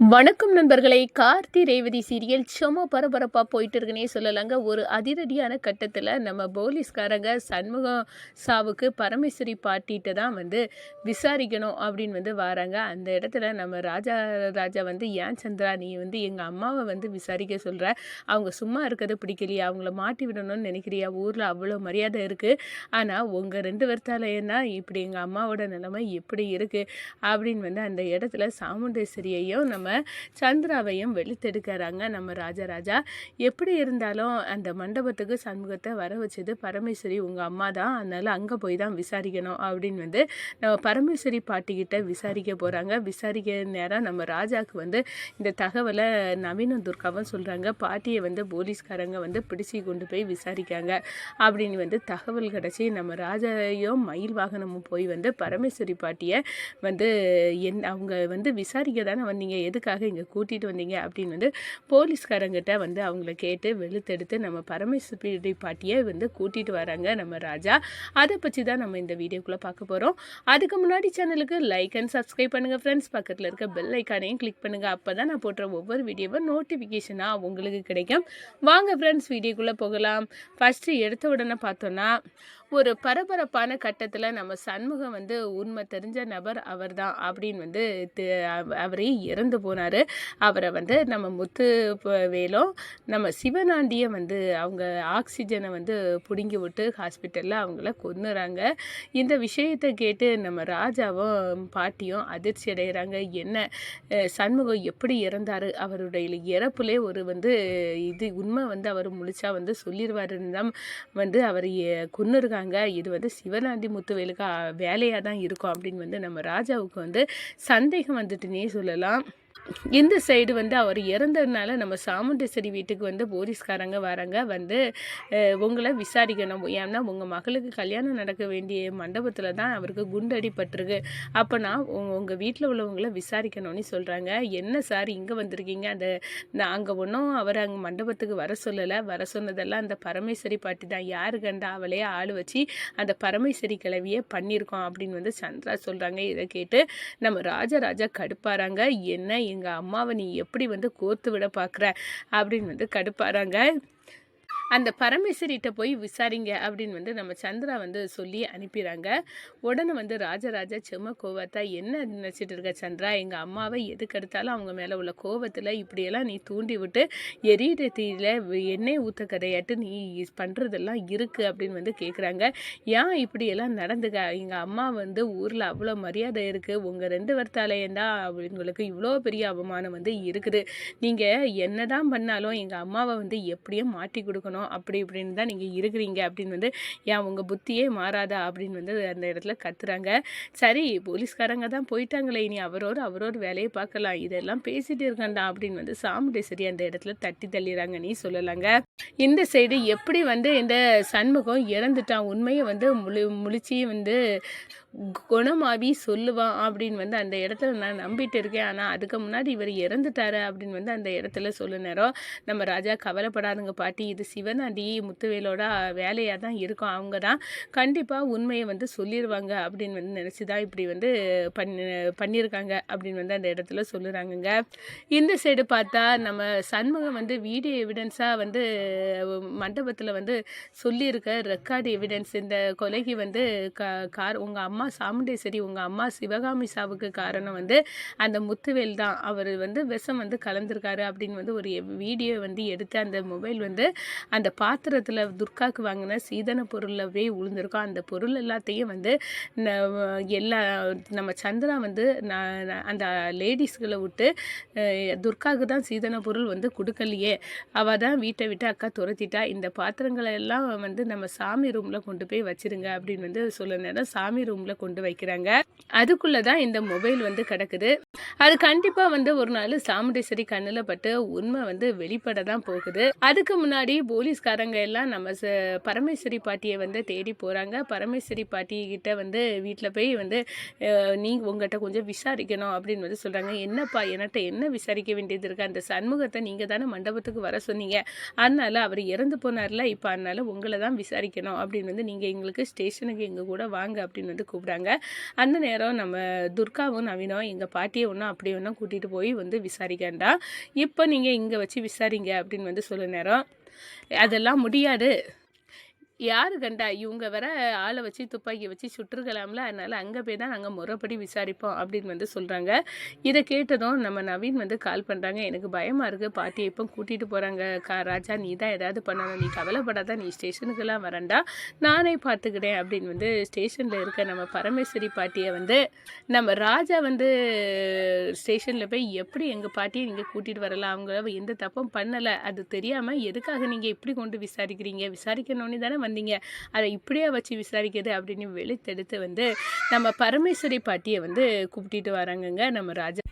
வணக்கம் நண்பர்களை. கார்த்தி ரேவதி சீரியல் சும்மா பரபரப்பாக போயிட்டு இருக்குன்னே சொல்லலாங்க. ஒரு அதிரடியான கட்டத்தில் நம்ம போலீஸ்காரங்க சண்முகம் சாவுக்கு பரமேஸ்வரி பாட்டிகிட்ட தான் வந்து விசாரிக்கணும் அப்படின்னு வந்து வராங்க. அந்த இடத்துல நம்ம ராஜா ராஜா வந்து ஏன் சந்திரா நீ வந்து எங்கள் அம்மாவை வந்து விசாரிக்க சொல்கிற அவங்க சும்மா இருக்கிறது பிடிக்கலையா. அவங்கள மாட்டி விடணும்னு நினைக்கிறியா? ஊரில் அவ்வளோ மரியாதை இருக்குது ஆனால் உங்கள் ரெண்டு பேர்த்தால என்ன இப்படி எங்கள் அம்மாவோட நிலைமை எப்படி இருக்குது அப்படின்னு வந்து அந்த இடத்துல சாமுண்டேஸ்வரியையும் நம்ம சந்திராவையும் வெளுத்தெடுக்கிறாங்க நம்ம ராஜராஜா. எப்படி இருந்தாலும் அந்த மண்டபத்துக்கு சண்முகத்தை வர வச்சது பரமேஸ்வரி உங்கள் அம்மா தான் அதனால் அங்கே போய் தான் விசாரிக்கணும் அப்படின்னு வந்து நம்ம பரமேஸ்வரி பாட்டிக்கிட்ட விசாரிக்க போகிறாங்க விசாரிக்க நேரம் நம்ம ராஜாவுக்கு வந்து இந்த தகவலை நவீன துர்காவும் சொல்கிறாங்க பாட்டியை வந்து போலீஸ்காரங்க வந்து பிடிச்சி கொண்டு போய் விசாரிக்காங்க அப்படின்னு வந்து தகவல் கிடச்சி நம்ம ராஜாயும் மயில் வாகனமும் போய் வந்து பரமேஸ்வரி பாட்டியை வந்து என் அவங்க வந்து விசாரிக்க தானே வந்தீங்க. எது எதுக்காக இங்கே கூட்டிகிட்டு வந்தீங்க அப்படின்னு வந்து போலீஸ்காரங்கிட்ட வந்து அவங்கள கேட்டு வெளுத்தெடுத்து நம்ம பரமேஸ்வரி பாட்டியை வந்து கூட்டிகிட்டு வராங்க நம்ம ராஜா. அதை பற்றி தான் நம்ம இந்த வீடியோக்குள்ளே பார்க்க போகிறோம் அதுக்கு முன்னாடி சேனலுக்கு லைக் அண்ட் சப்ஸ்கிரைப் பண்ணுங்கள் ஃப்ரெண்ட்ஸ் பக்கத்தில் இருக்க பெல் ஐக்கானையும் கிளிக் பண்ணுங்கள் அப்போ தான் நான் போடுற ஒவ்வொரு வீடியோவும் நோட்டிஃபிகேஷனாக உங்களுக்கு கிடைக்கும். வாங்க ஃப்ரெண்ட்ஸ் வீடியோக்குள்ளே போகலாம். ஃபஸ்ட்டு எடுத்த உடனே பார்த்தோன்னா ஒரு பரபரப்பான கட்டத்தில் நம்ம சண்முகம் வந்து உண்மை தெரிஞ்ச நபர் அவர் தான் அப்படின்னு வந்து அவரே இறந்து போனார். அவரை வந்து நம்ம முத்து வேலும் நம்ம சிவனாண்டியை வந்து அவங்க ஆக்சிஜனை வந்து பிடுங்கி விட்டு ஹாஸ்பிட்டலில் அவங்கள கொன்னுறாங்க. இந்த விஷயத்தை கேட்டு நம்ம ராஜாவும் பாட்டியும் அதிர்ச்சி அடைகிறாங்க என்ன சண்முகம் எப்படி இறந்தார்? அவருடைய இறப்புலே ஒரு வந்து இது உண்மை வந்து அவர் முழிச்சா வந்து சொல்லிடுவாருன்னு தான் வந்து அவர் கொன்னுருக்காங்க. இது வந்து சிவனாண்டி முத்துவேலுக்கு வேலையாக தான் இருக்கும் அப்படின்னு வந்து நம்ம ராஜாவுக்கு வந்து சந்தேகம் வந்துட்டுனே சொல்லலாம். இந்த சைடு வந்து அவர் இறந்ததுனால நம்ம சாமுண்டேஸ்வரி வீட்டுக்கு வந்து போலீஸ்காரங்க வராங்க. வந்து உங்களை விசாரிக்கணும். ஏன்னா உங்கள் மகளுக்கு கல்யாணம் நடக்க வேண்டிய மண்டபத்தில் தான் அவருக்கு குண்டடிப்பட்டிருக்கு அப்போனா உங்கள் வீட்டில் உள்ளவங்கள விசாரிக்கணும்னு சொல்கிறாங்க என்ன சார் இங்கே வந்திருக்கீங்க? அந்த அங்கே ஒன்றும் அவர் அங்கே மண்டபத்துக்கு வர சொல்லலை. வர சொன்னதெல்லாம் அந்த பரமேஸ்வரி பாட்டி தான். யாரு கண்டா அவளே ஆள் வச்சு அந்த பரமேஸ்வரி கிளவியே பண்ணியிருக்கோம் அப்படின்னு வந்து சந்திரா சொல்கிறாங்க இதை கேட்டு நம்ம ராஜராஜா கடுப்பாராங்க என்ன எங்கள் அம்மாவை நீ எப்படி வந்து கோர்த்து விட பார்க்குற அப்படின்னு வந்து கடுப்பாராங்க அந்த பரமேஸ்வரிகிட்ட போய் விசாரிங்க அப்படின்னு வந்து நம்ம சந்திரா வந்து சொல்லி அனுப்பிடுறாங்க உடனே வந்து ராஜராஜா செம்ம கோவத்தா என்ன நினச்சிட்டு இருக்க சந்திரா? எங்கள் அம்மாவை எதுக்கு எடுத்தாலும் அவங்க மேலே உள்ள கோவத்தில் இப்படியெல்லாம் நீ தூண்டி விட்டு எரியிற தீயில எண்ணெய் ஊற்ற கதையாட்டு நீ பண்ணுறதெல்லாம் இருக்குது அப்படின்னு வந்து கேட்குறாங்க ஏன் இப்படியெல்லாம் நடந்துக்க? எங்கள் அம்மா வந்து ஊரில் அவ்வளோ மரியாதை இருக்குது உங்கள் ரெண்டு வருத்தாலேயேண்டா அவங்களுக்கு இவ்வளோ பெரிய அவமானம் வந்து இருக்குது. நீங்கள் என்னதான் பண்ணாலும் எங்கள் அம்மாவை வந்து எப்படியும் மாட்டி கொடுக்கணும். அப்படி இப்படின்னு தான் நீங்கள் இருக்கிறீங்க. அப்படின்னு வந்து ஏன் உங்கள் புத்தியே மாறாதா? அப்படின்னு வந்து அந்த இடத்துல கத்துறாங்க. சரி போலீஸ்காரங்க தான் போயிட்டாங்களே. இனி அவரோடு அவரோட வேலையை பார்க்கலாம். இதெல்லாம் பேசிட்டு இருக்கண்டா அப்படின்னு வந்து சாமுண்டேஸ்வரி அந்த இடத்துல தட்டி தள்ளிடுறாங்க. நீ சொல்லலாங்க. இந்த சைடு எப்படி வந்து இந்த சண்முகம் இறந்துட்டான்? உண்மையை வந்து முழு முழிச்சி வந்து குணமாவி சொல்லுவான் அப்படின்னு வந்து அந்த இடத்துல நான் நம்பிட்டு இருக்கேன். ஆனால் அதுக்கு முன்னாடி இவர் இறந்துட்டாரு அப்படின்னு வந்து அந்த இடத்துல சொல்லு நேரம் நம்ம ராஜா கவலைப்படாதுங்க பாட்டி. இது சிவனாண்டி முத்துவேலோட வேலையாக தான் இருக்கும். அவங்க தான் கண்டிப்பாக உண்மையை வந்து சொல்லிடுவாங்க அப்படின்னு வந்து நினச்சி தான் இப்படி வந்து பண்ணி பண்ணியிருக்காங்க அப்படின்னு வந்து அந்த இடத்துல சொல்லுறாங்கங்க. இந்த சைடு பார்த்தா நம்ம சண்முகம் வந்து வீடியோ எவிடன்ஸாக வந்து மண்டபத்தில் வந்து சொல்லியிருக்க ரெக்கார்டு எவிடன்ஸ் இந்த கொலைக்கு வந்து கா கார் உங்கள் அம்மா சாமுண்டேஸ்வரி உங்கள் அம்மா சிவகாமி சாவுக்கு காரணம் வந்து அந்த முத்துவேல் தான். அவர் வந்து விஷம் வந்து கலந்துருக்காரு அப்படின்னு வந்து ஒரு வீடியோ வந்து எடுத்து அந்த மொபைல் வந்து அந்த பாத்திரத்தில் துர்காக்கு வாங்கின சீதன பொருளில் போய் அந்த பொருள் எல்லாத்தையும் வந்து ந- எல்லா நம்ம சந்திரா வந்து நான் அந்த லேடிஸ்களை விட்டு துர்காவுக்கு தான் சீதன பொருள் வந்து கொடுக்கலையே. அவள் தான் வீட்டை விட்டு அக்கா துரத்திட்டா. இந்த பாத்திரங்களை எல்லாம் வந்து நம்ம சாமி ரூமில் கொண்டு போய் வச்சிருங்க அப்படின்னு வந்து சொல்ல நேரம் சாமி ரூமில் கொண்டு வைக்கிறாங்க. அதுக்குள்ளே தான் இந்த மொபைல் வந்து கிடக்குது. அது கண்டிப்பாக வந்து ஒரு நாள் சாமுண்டேஸ்வரி கண்ணில் பட்டு உண்மை வந்து வெளிப்பட தான் போகுது. அதுக்கு முன்னாடி போலீஸ்காரங்க எல்லாம் நம்ம ச- பரமேஸ்வரி பாட்டியை வந்து தேடி போகிறாங்க பரமேஸ்வரி பாட்டி கிட்ட வந்து வீட்டில் போய் வந்து நீ உங்ககிட்ட கொஞ்சம் விசாரிக்கணும் அப்படின்னு வந்து சொல்கிறாங்க என்னப்பா என்கிட்ட என்ன விசாரிக்க வேண்டியது இருக்கு? அந்த சண்முகத்தை நீங்கள் தானே மண்டபத்துக்கு வர சொன்னீங்க. அதனால அவர் இறந்து போனார்ல இப்போ அதனால உங்களை தான் விசாரிக்கணும் அப்படின்னு வந்து நீங்கள் எங்களுக்கு ஸ்டேஷனுக்கு எங்கள் கூட வாங்க அப்படின்னு வந்து கூப்பிட்றாங்க. அந்த நேரம் நம்ம துர்காவும் நவீனும் எங்கள் பாட்டியை ஒன்றும் அப்படி ஒன்றும் கூட்டிகிட்டு போய் வந்து விசாரிக்கண்டா இப்போ நீங்கள் இங்கே வச்சு விசாரிங்க அப்படின்னு வந்து சொல்ல நேரம். அதெல்லாம் முடியாது. யாரு கண்டா? இவங்க வர ஆளை வச்சு துப்பாக்கி வச்சு சுட்டுருக்கலாம்ல. அதனால் அங்கே போய் தான் நாங்கள் முறைப்படி விசாரிப்போம் அப்படின்னு வந்து சொல்கிறாங்க இதை கேட்டதும் நம்ம நவீன் வந்து கால் பண்ணுறாங்க எனக்கு பயமாக இருக்குது பாட்டியை இப்போ கூட்டிகிட்டு போகிறாங்க கா ராஜா நீ தான் ஏதாவது பண்ணணும். நீ கவலைப்படாத. நீ ஸ்டேஷனுக்கெல்லாம் வரண்டா. நானே பார்த்துக்கிட்டேன் அப்படின்னு வந்து ஸ்டேஷனில் இருக்க நம்ம பரமேஸ்வரி பாட்டியை வந்து நம்ம ராஜா வந்து ஸ்டேஷனில் போய் எப்படி எங்கள் பாட்டியை நீங்கள் கூட்டிகிட்டு வரலாம்? அவங்க எந்த தப்பும் பண்ணலை. அது தெரியாமல் எதுக்காக நீங்கள் இப்படி கொண்டு விசாரிக்கிறீங்க? விசாரிக்கணும்னு தானே வந்தீங்க. அதை இப்படியே வச்சு விசாரிக்கிறது அப்படின்னு வெளித்தெடுத்து வந்து நம்ம பரமேஸ்வரி பாட்டியை வந்து கூப்பிட்டுட்டு வராங்கங்க நம்ம ராஜா